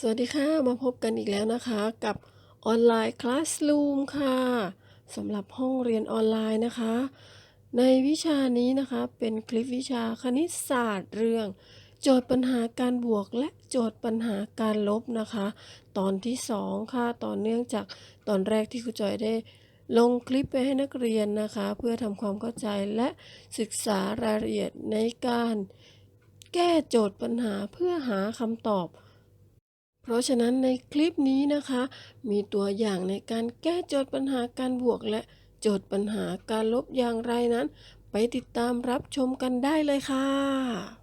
สวัสดีค่ะ มาพบกันอีกแล้วนะคะกับออนไลน์คลาส r ูมค่ะสำหรับห้องเรียนออนไลน์นะคะ ในวิชานี้นะคะเป็นคลิปวิชาคณิตศาสตร์เรื่อง โจทย์ปัญหาการบวกและโจทย์ปัญหาการลบนะคะ ตอนที่ 2 ค่ะต่อเนื่องจากตอนแรกที่ครูจอยได้ลงคลิปไปให้นักเรียนนะคะ เพื่อทำความเข้าใจและศึกษารายละเอียดในการ แก้โจทย์ปัญหาเพื่อหาคำตอบ เพราะฉะนั้นในคลิปนี้นะคะ มีตัวอย่างในการแก้โจทย์ปัญหาการบวกและโจทย์ปัญหาการลบอย่างไรนั้น ไปติดตามรับชมกันได้เลยค่ะ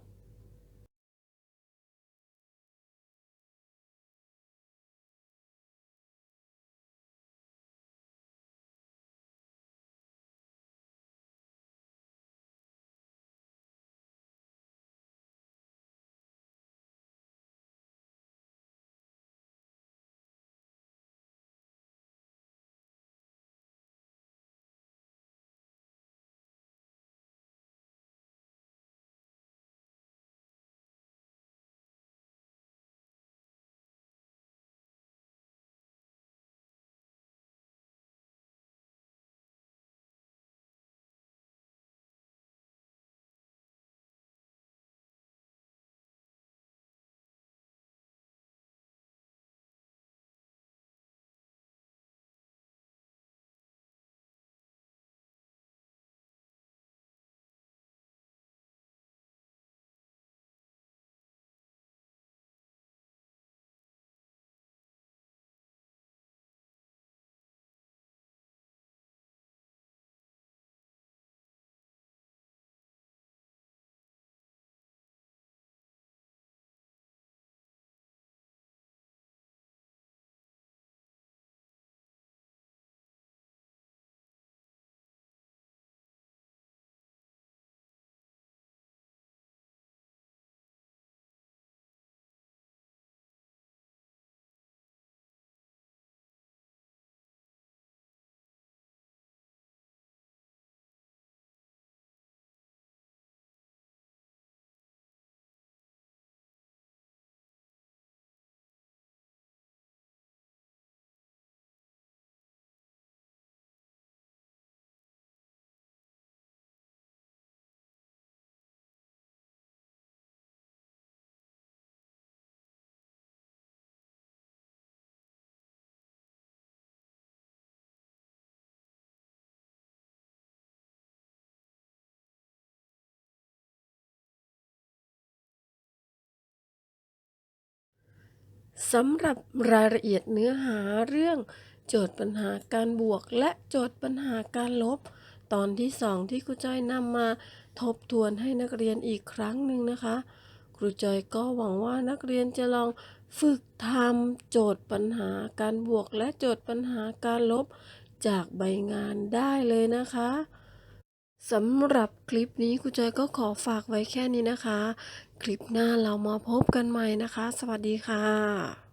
สำหรับรายละเอียดเนื้อหาเรื่อง โจทย์ปัญหาการบวก และโจทย์ปัญหาการลบ ตอนที่2ที่ครูจ้อยนำมาทบทวนให้นักเรียนอีกครั้งหนึ่งนะคะ ครูจอยก็หวังว่านักเรียนจะลองฝึกทำโจทย์ปัญหาการบวก และโจทย์ปัญหาการลบ จากใบงานได้เลยนะคะสำหรับคลิปนี้ครูจอยก็ขอฝากไว้แค่นี้นะคะ คลิปหน้าเรามาพบกันใหม่นะคะ สวัสดีค่ะ